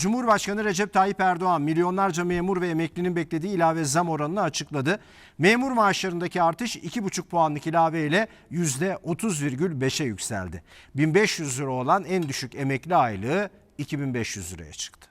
Cumhurbaşkanı Recep Tayyip Erdoğan milyonlarca memur ve emeklinin beklediği ilave zam oranını açıkladı. Memur maaşlarındaki artış 2,5 puanlık ilave ile %30,5'e yükseldi. 1500 lira olan en düşük emekli aylığı 2500 liraya çıktı.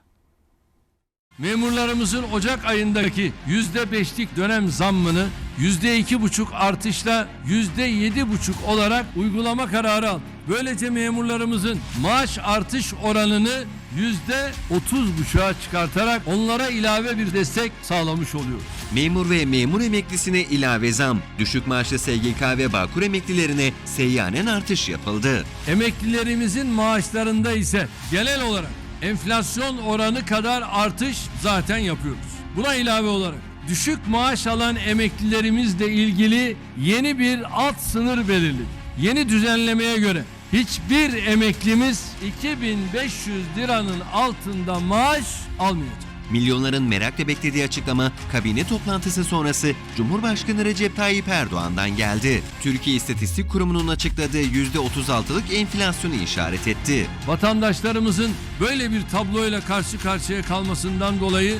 Memurlarımızın Ocak ayındaki yüzde beşlik dönem zammını yüzde iki buçuk artışla yüzde yedi buçuk olarak uygulama kararı aldı. Böylece memurlarımızın maaş artış oranını yüzde otuz buçuğa çıkartarak onlara ilave bir destek sağlamış oluyoruz. Memur ve memur emeklisine ilave zam, düşük maaşlı SGK ve Bağkur emeklilerine seyyanen artış yapıldı. Emeklilerimizin maaşlarında ise genel olarak enflasyon oranı kadar artış zaten yapıyoruz. Buna ilave olarak düşük maaş alan emeklilerimizle ilgili yeni bir alt sınır belirledik. Yeni düzenlemeye göre hiçbir emeklimiz 2500 liranın altında maaş almayacak. Milyonların merakla beklediği açıklama kabine toplantısı sonrası Cumhurbaşkanı Recep Tayyip Erdoğan'dan geldi. Türkiye İstatistik Kurumu'nun açıkladığı %36'lık enflasyonu işaret etti. Vatandaşlarımızın böyle bir tabloyla karşı karşıya kalmasından dolayı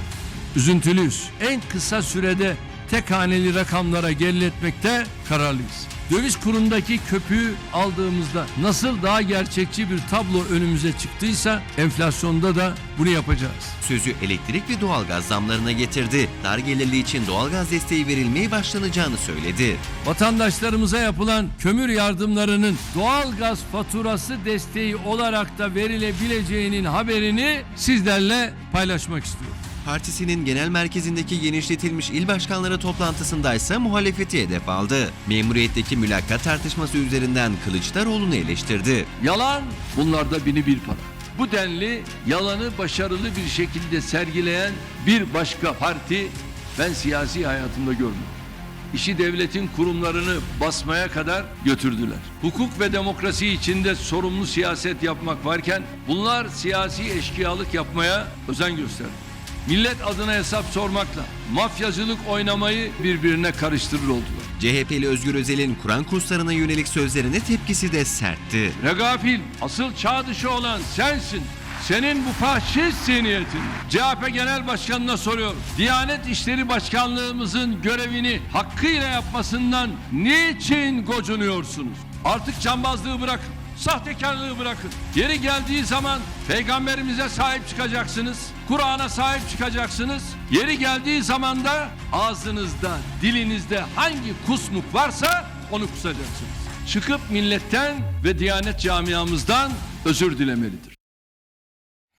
üzüntülüyüz. En kısa sürede tek haneli rakamlara geriletmekte kararlıyız. Döviz kurundaki köpüğü aldığımızda nasıl daha gerçekçi bir tablo önümüze çıktıysa enflasyonda da bunu yapacağız. Sözü elektrik ve doğalgaz zamlarına getirdi. Dar gelirli için doğalgaz desteği verilmeye başlanacağını söyledi. Vatandaşlarımıza yapılan kömür yardımlarının doğalgaz faturası desteği olarak da verilebileceğinin haberini sizlerle paylaşmak istiyorum. Partisinin genel merkezindeki genişletilmiş il başkanları toplantısındaysa muhalefeti hedef aldı. Memuriyetteki mülakat tartışması üzerinden Kılıçdaroğlu'nu eleştirdi. Yalan bunlarda bini bir para. Bu denli yalanı başarılı bir şekilde sergileyen bir başka parti ben siyasi hayatımda görmedim. İşi devletin kurumlarını basmaya kadar götürdüler. Hukuk ve demokrasi içinde sorumlu siyaset yapmak varken bunlar siyasi eşkıyalık yapmaya özen gösterdi. Millet adına hesap sormakla mafyacılık oynamayı birbirine karıştırır oldular. CHP'li Özgür Özel'in Kur'an kurslarına yönelik sözlerine tepkisi de sertti. Regafil asıl çağ dışı olan sensin. Senin bu faşist zihniyetin. CHP Genel Başkanı'na soruyorum. Diyanet İşleri Başkanlığımızın görevini hakkıyla yapmasından niçin gocunuyorsunuz? Artık cambazlığı bırakın. Sahtekarlığı bırakın. Yeri geldiği zaman peygamberimize sahip çıkacaksınız. Kur'an'a sahip çıkacaksınız. Yeri geldiği zaman da ağzınızda, dilinizde hangi kusmuk varsa onu kusacaksınız çıkıp milletten ve Diyanet camiamızdan özür dilemelidir.